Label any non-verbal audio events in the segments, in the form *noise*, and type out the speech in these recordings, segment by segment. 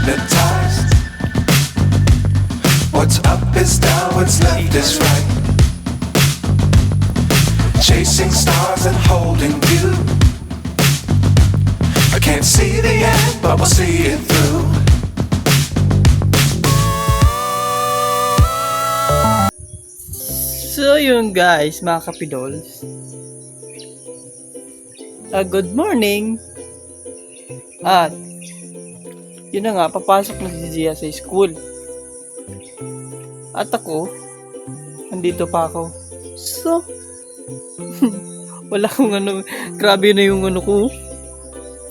hypnotized. What's up is down, what's left is right. Chasing stars and holding you. I can't see the end, but we'll see it through. So yun guys, mga kapidols. A good morning! At yun na nga, papasok na si Zia sa school. At ako, andito pa ako. So, *laughs* wala akong ano, grabe na yung ano ko.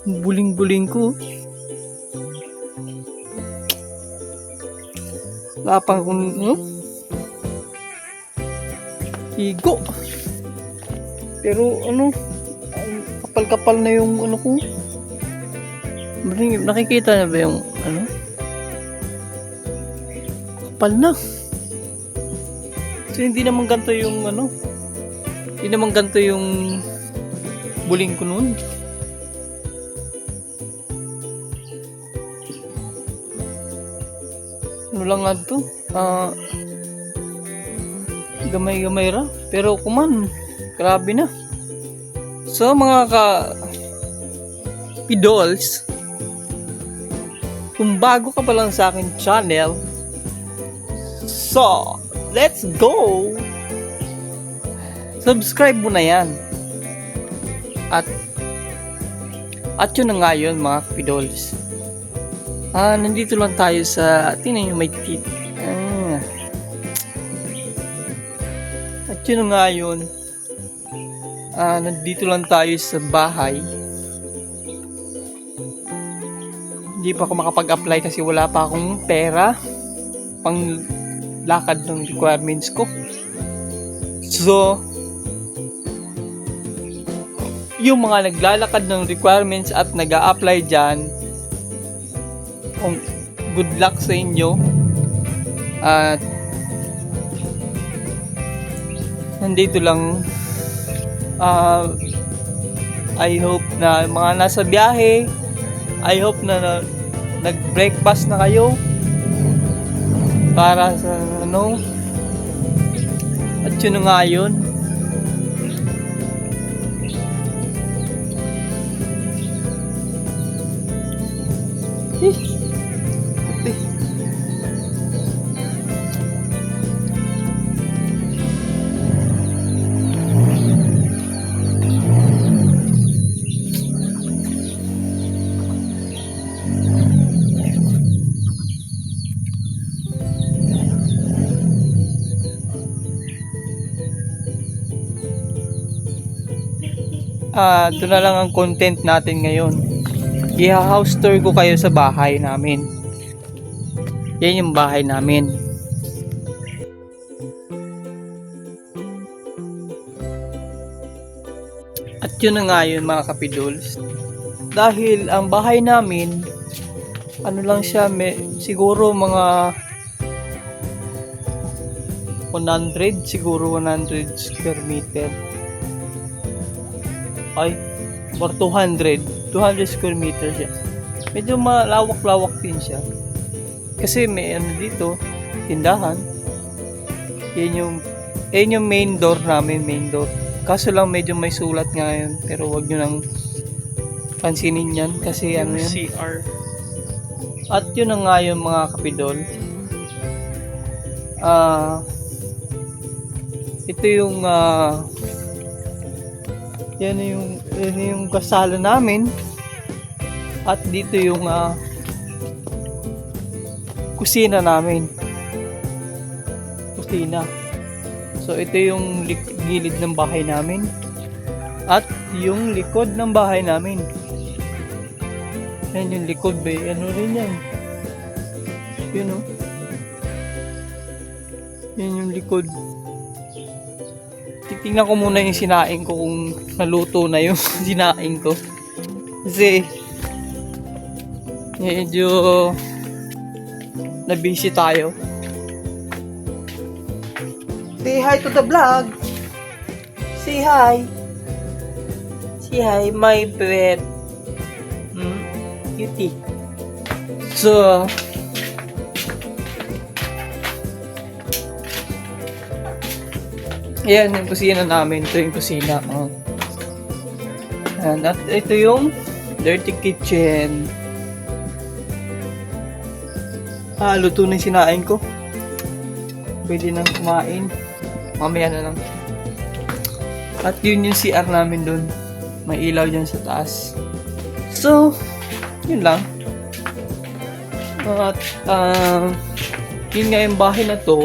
Buling-buling ko. Wala pa akong, ano, Higo. Pero ano, kapal-kapal na yung ano ko. Nakikita na ba yung ano? Kapal na. So hindi naman ganito yung ano. Hindi naman ganito yung buling ko noon. Ano lang nga to? Ah, gamay-gamay ra. Pero kuman, grabe na. So mga ka pidols, kung bago ka pa lang sa akin channel, so, let's go! Subscribe mo na yan. At, at yun na nga yun mga pidols. Ah, nandito lang tayo sa, tingnan yung may tit. Ah, at yun na nga yun. Ah, nandito lang tayo sa bahay. Hindi pa ako makapag-apply kasi wala pa akong pera pang lakad ng requirements ko. So, yung mga naglalakad ng requirements at nag apply dyan, kung good luck sa inyo. At nandito lang uh, I hope na mga nasa biyahe I hope na, na nag-breakfast na kayo para sa ano at yun nga yun Eh, puti. Ah, ito na lang ang content natin ngayon. I-house tour ko kayo sa bahay namin. Yan yung bahay namin. At yun na nga yun mga kapidols. Dahil ang bahay namin, ano lang siya, may, siguro mga 100, siguro 100 square meter. Ay, or 200. 200 square meter siya. Medyo malawak-lawak din siya. Kasi may ano dito, tindahan. Yan yung, yan yung main door namin, main door. Kaso lang medyo may sulat nga yun. Pero wag nyo nang pansinin yan kasi ano yan. CR. At yun na nga yung mga kapidol. Ah, ito yung ah, yan yung yan yung kasala namin. At dito yung ah, kusina namin. Kusina. So ito yung gilid ng bahay namin. At yung likod ng bahay namin. Yan yung likod ba ano rin yan? Yun o yan yung likod titingnan ko muna yung sinaing ko kung naluto na yung *laughs* sinaing ko. Kasi medyo na-busy tayo. Say hi to the vlog. Say hi. Say hi, my pet. Hmm? Cutie. So, Ayan, yung kusina namin. Ito yung kusina. Oh. Ayan, at ito yung dirty kitchen. Ah, luto na yung sinain ko. Pwede nang kumain. Mamaya na lang. At yun yung CR namin dun. May ilaw dyan sa taas. So, yun lang. At, ah, yun nga yung bahay na to.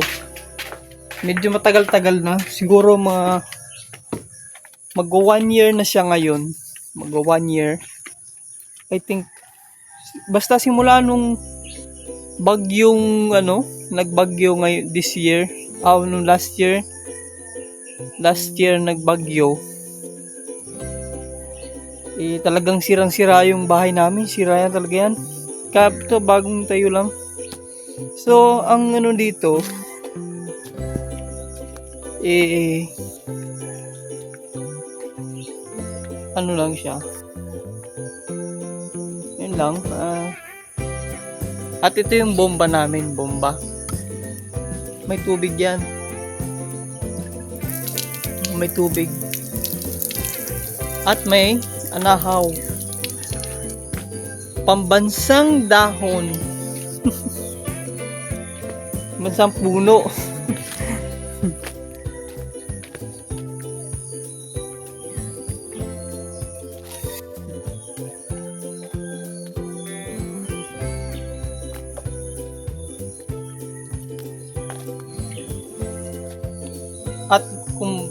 Medyo matagal-tagal na. Siguro mga mag one year na siya ngayon. Mag one year. I think, basta simula nung bagyong ano, nagbagyo ngayon this year, ah nung last year, last year nagbagyo, eh talagang sirang-sira yung bahay namin, sira yan talaga yan. Kaya ito, bagong tayo lang. So, ang ano dito, eh, ano lang siya. Yun lang. ah. at ito yung bomba namin, bomba. May tubig yan. May tubig. At may anahaw. Pambansang dahon. *laughs* Pambansang puno.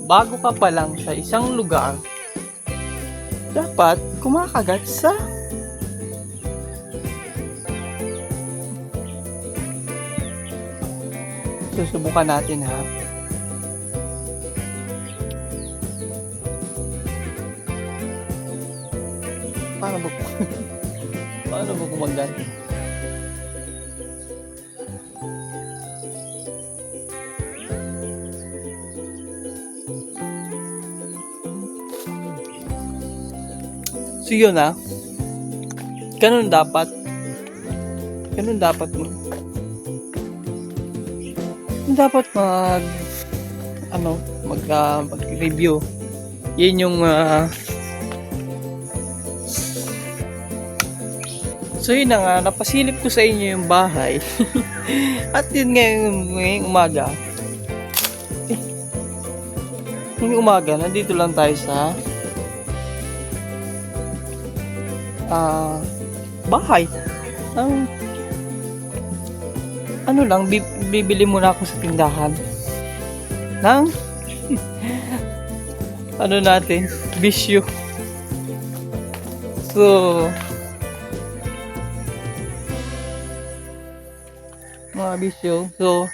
Bago ka pa lang sa isang lugar, dapat kumakagat sa Susubukan natin ha. Paano ba *laughs* Paano ba kumagat? So yun ah. Ganun dapat. Ganun dapat mo. Dapat mag ano, mag ah, mag-review. Yun yung ah, So yun na nga, napasilip ko sa inyo yung bahay. *laughs* At yun ngayong, ngayong umaga. Eh, ngayong umaga, nandito lang tayo sa ah bahay. Ang ano lang, bi- bibili muna ako sa tindahan. Ng *laughs* ano natin, bisyo. So, mga bisyo. So,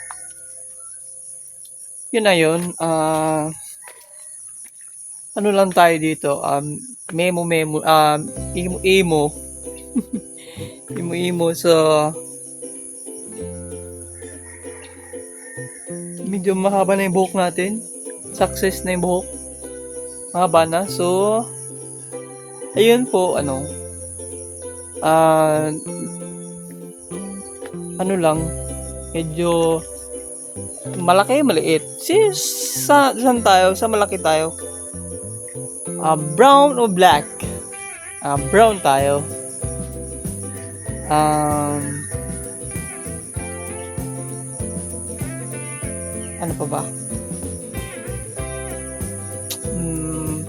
yun na yun. Ah, ano lang tayo dito, um, memo memo, um, imo imo. imo *laughs* imo. So, medyo mahaba na yung buhok natin. Success na yung buhok. Mahaba na. So, ayun po, ano, ah, ano lang, medyo malaki, maliit. Si, sa, saan tayo? Sa malaki tayo? Ah, brown o black? Ah, brown tayo. Um, ano pa ba? Hmm,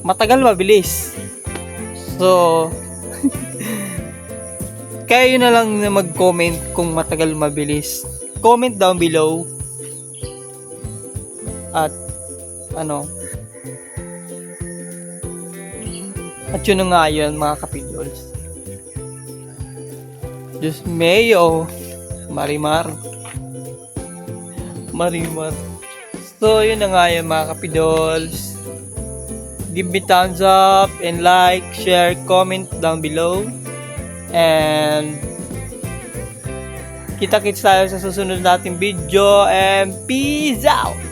matagal mabilis. So, *laughs* kayo na lang na mag-comment kung matagal mabilis. Comment down below. At, ano, At yun nga yun, mga kapidols. Diyos Mayo. Marimar. Marimar. So, yun na nga yun, mga kapidols. Give me thumbs up and like, share, comment down below. And kita-kits tayo sa susunod nating video and peace out!